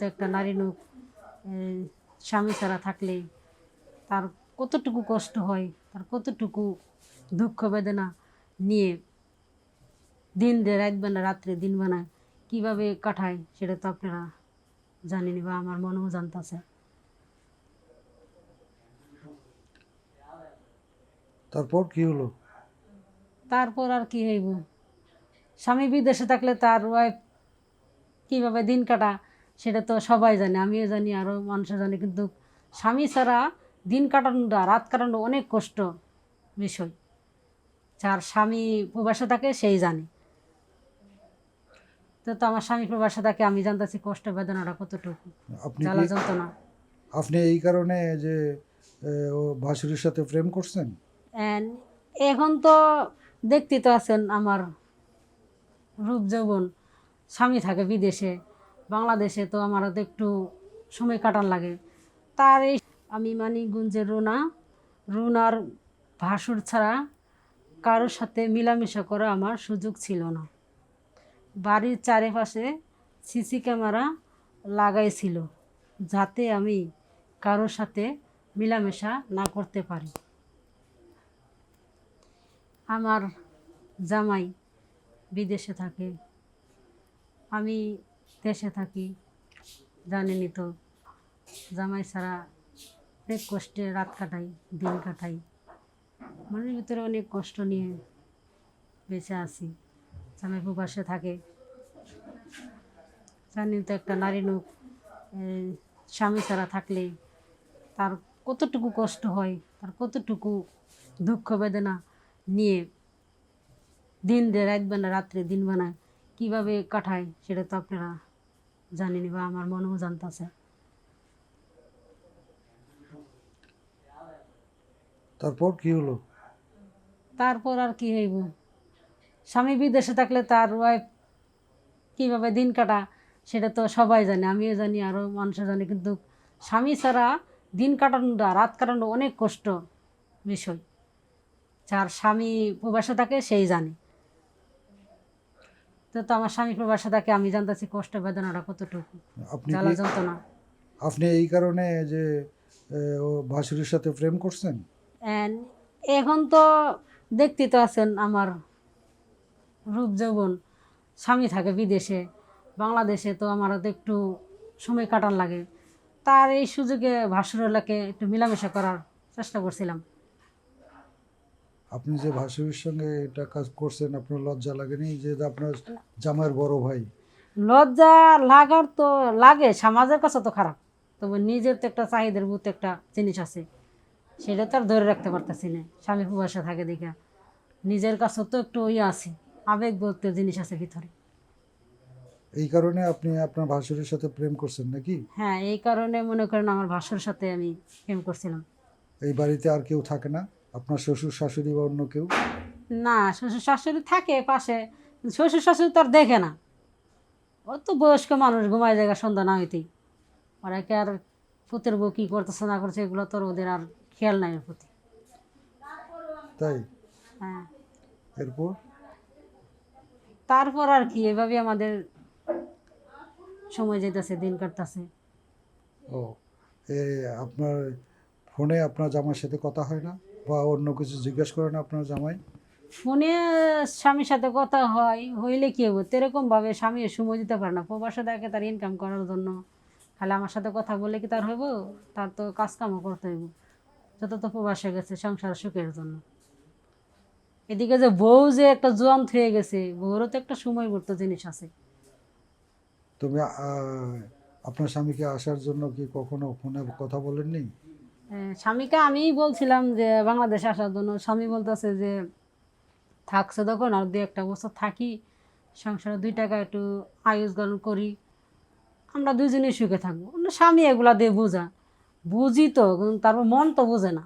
তো একটা নারী লোক স্বামী ছাড়া থাকলে তার কতটুকু কষ্ট হয় তার কতটুকু দুঃখ বেদনা নিয়ে দিন রাত বানা রাত্রে দিন বানায় কীভাবে কাটায় সেটা তো আপনারা জানেনি বা আমার মনেও জানতেছে। তারপর কি হলো? তারপর আর কি হইব? স্বামী বিদেশে থাকলে তার ওয়াইফ কীভাবে দিন কাটা সেটা তো সবাই জানে আমিও জানি আরও মানুষও জানে কিন্তু স্বামী ছাড়া দিন কাটানোটা রাত কাটানো অনেক কষ্ট বিষয়। যার স্বামী প্রবাসে থাকে সেই জানে। তো তো আমার স্বামী প্রবাসে থাকে আমি জানতেছি কষ্ট বেদনাটা কতটুকু আপনি জ্বালা যন্ত্রণা। আপনি এই কারণে যে ও ভাসুরের সাথে প্রেম করছেন? এখন তো দেখতে তো আছেন আমার রূপ যৌবন। স্বামী থাকে বিদেশে বাংলাদেশে তো আমার তো একটু সময় কাটান লাগে। তার এই আমি মানিকগঞ্জের রুনা। রুনার ভাসুর ছাড়া কারোর সাথে মিলামেশা করা আমার সুযোগ ছিল না। বাড়ির চারিপাশে সিসি ক্যামেরা লাগাইছিল যাতে আমি কারোর সাথে মিলামেশা না করতে পারি। আমার জামাই বিদেশে থাকে। আমি দেশে থাকি জানেনি তো জামাই ছাড়া অনেক কষ্টে রাত কাটাই দিন কাটাই। মনের ভিতরে অনেক কষ্ট নিয়ে বেঁচে আছি। জামাই প্রবাসে থাকে। জানি তো একটা নারী এই, স্বামী ছাড়া থাকলে তার কতটুকু কষ্ট হয় তার কতটুকু দুঃখ বেদনা নিয়ে দিন রাত বানা রাত্রে দিন বানায় কীভাবে কাটায় সেটা তো আপনারা জানেনি বা আমার মনেও জানতেছে। তারপর কি হলো? তারপর আর কি হইব? স্বামী বিদেশে থাকলে তার ওয়াইফ কীভাবে দিন কাটা সেটা তো সবাই জানে আমিও জানি আরও মানুষও জানে কিন্তু স্বামী ছাড়া দিন কাটানোটা রাত কাটানো অনেক কষ্ট বিষয়। যার স্বামী প্রবাসে থাকে সেই জানে। তো তো আমার স্বামী প্রবাসে থাকে আমি জানতেছি কষ্ট বেদনাটা কতটুকু। আপনি জ্বালা যন্ত্রণা। আপনি এই কারণে যে ও ভাসুরের সাথে প্রেম করছেন? এখন তো দেখতে তো আছেন আমার রূপ যৌবন। স্বামী থাকে বিদেশে বাংলাদেশে তো আমার তো একটু সময় কাটান লাগে। তার এই সুযোগে ভাসুরলাকে একটু মেলামেশা করার চেষ্টা করছিলাম। আপনি যে ভাসুরের সঙ্গে এটা কাজ করছেন আপনার লজ্জা লাগেনি? যে আপনার জামাইয়ের বড় ভাই। লজ্জা লাগার তো লাগে সমাজের কাছে তো খারাপ। তবে নিজের তো একটা চাহিদার বুথ একটা জিনিস আছে। সেটা তো আর ধরে রাখতে পারতেছি না স্বামী প্রবাসে থাকে দেখা। নিজের কাছে তো একটু ইয়ে আছে আবেগ বলতে জিনিস আছে ভিতরে। এই কারণে আপনি আপনার ভাসুরের সাথে প্রেম করছেন নাকি? হ্যাঁ এই কারণে মনে করেন আমার ভাসুর সাথে আমি প্রেম করছিলাম। এই বাড়িতে আর কেউ থাকে না? আপনার শ্বশুর শাশুড়ি বা অন্য কেউ? না শ্বশুর শাশুড়ি থাকে পাশে। শ্বশুর শাশুড়ি তো আর দেখে না। ও তো বয়স্ক মানুষ ঘুমায় জায়গা সন্ধ্যা না হইতেই। ওরা কি আর পুতের বউ কী করতেছে না করছে এগুলো তোর ওদের আর খেয়াল নাই ওর প্রতি। তাই? হ্যাঁ। এরপর? তারপর আর কি এভাবে আমাদের সময় যেতেছে দিন কাটতেছে। ও এ আপনার ফোনে আপনার জামাইয়ের সাথে কথা হয় না? বা অন্য কিছু জিজ্ঞেস করে না আপনার জামাই? ফোনে স্বামীর সাথে কথা হয় হইলে কি হবে এরকমভাবে স্বামী সময় দিতে পারে না। প্রবাসে দেখে তার ইনকাম করার জন্য। তাহলে আমার সাথে কথা বলে কি তার হইব? তার তো কাজকামও করতে হইব। যত তো প্রবাসে গেছে সংসার সুখের জন্য। এদিকে যে বউ যে একটা জোয়ান হয়ে গেছে বউরও তো একটা সময় বলতে জিনিস আছে। তুমি আপনার স্বামীকে আসার জন্য কি কখনো ফোনে কথা বলেননি? স্বামীকে আমি বলছিলাম যে বাংলাদেশে আসার জন্য। স্বামী বলতেছে যে, থাকছে তখন আর দু একটা বছর থাকি, সংসারে দুই টাকা একটু আয়োজন করি, আমরা দুজনেই সুখে থাকব। স্বামী এগুলা দিয়ে বোঝা। বুঝি তো তারপর মন তো বোঝে না।